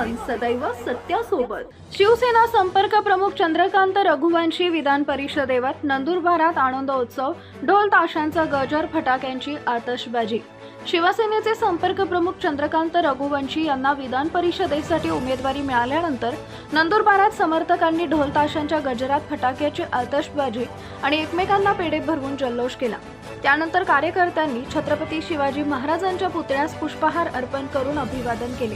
Twenty सदैव सत्यासोबत. शिवसेना संपर्क प्रमुख चंद्रकांत रघुवंशी विधान परिषदेवर नंदुरबारात आनंदोत्सव ढोल ताशांचा गजर फटाक्यांची आतषबाजी. शिवसेनेचे संपर्क प्रमुख चंद्रकांत रघुवंशी यांना विधान परिषदेसाठी उमेदवारी मिळाल्यानंतर नंदुरबारात समर्थकांनी ढोल ताशांच्या गजरात फटाक्याची आतषबाजी आणि एकमेकांना पेढे भरवून जल्लोष केला. त्यानंतर कार्यकर्त्यांनी छत्रपती शिवाजी महाराजांच्या पुतळ्यास पुष्पहार अर्पण करून अभिवादन केले.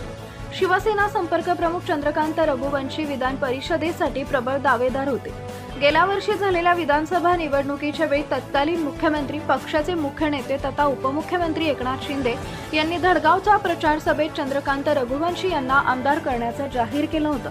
शिवसेना संपर्क प्रमुख चंद्रकांत रघुवंशी विधान परिषदेसाठी प्रबळ दावेदार होते. गेल्या वर्षी झालेल्या विधानसभा निवडणुकीच्या वेळी तत्कालीन मुख्यमंत्री पक्षाचे मुख्य नेते तथा उपमुख्यमंत्री एकनाथ शिंदे यांनी धडगावच्या प्रचार सभेत चंद्रकांत रघुवंशी यांना आमदार करण्याचं जाहीर केलं होतं.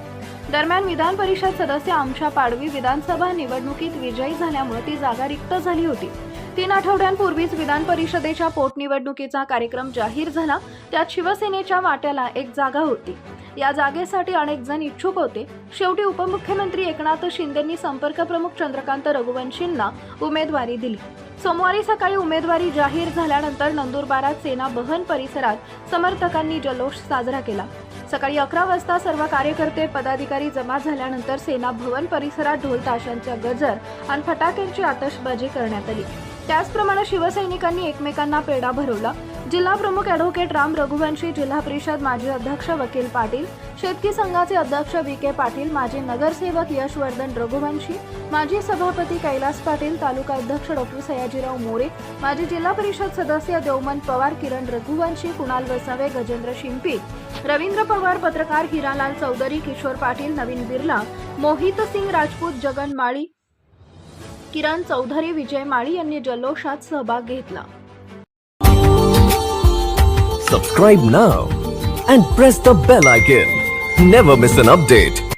दरम्यान विधान परिषद सदस्य आमशा पाडवी विधानसभा निवडणुकीत विजयी झाल्यामुळे ती जागा रिक्त झाली होती. तीन आठवड्यांपूर्वीच विधान परिषदेच्या पोटनिवडणुकीचा कार्यक्रम जाहीर झाला. त्यात शिवसेनेच्या वाट्याला एक जागा होती. या जागेसाठी अनेक जण इच्छुक होते. शेवटी उपमुख्यमंत्री एकनाथ शिंदेंनी संपर्क प्रमुख चंद्रकांत रघुवंशींना उमेदवारी दिली. सोमवारी सकाळी उमेदवारी जाहीर झाल्यानंतर नंदुरबारात सेना बहन परिसरात समर्थकांनी जल्लोष साजरा केला. सकाळी अकरा वाजता सर्व कार्यकर्ते पदाधिकारी जमा झाल्यानंतर सेना भवन परिसरात ढोल ताशांच्या गजर आणि फटाक्यांची आतषबाजी करण्यात आली. त्याचप्रमाणे शिवसैनिकांनी एकमेकांना पेढा भरवला. जिल्हा प्रमुख ॲडव्होकेट राम रघुवंशी जिल्हा परिषद माजी अध्यक्ष वकील पाटील शेतकी संघाचे अध्यक्ष व्ही के पाटील माजी नगरसेवक यशवर्धन रघुवंशी माजी सभापती कैलास पाटील तालुका अध्यक्ष डॉक्टर सयाजीराव मोरे माजी जिल्हा परिषद सदस्य देवमन पवार किरण रघुवंशी कुणाल वसावे गजेंद्र शिंपी रवींद्र पवार पत्रकार हिरालाल चौधरी किशोर पाटील नवीन बिर्ला मोहित सिंग राजपूत जगन माळी किरण चौधरी विजय माळी यांनी जल्लोषात सहभाग घेतला. Subscribe now and press the bell icon never miss an update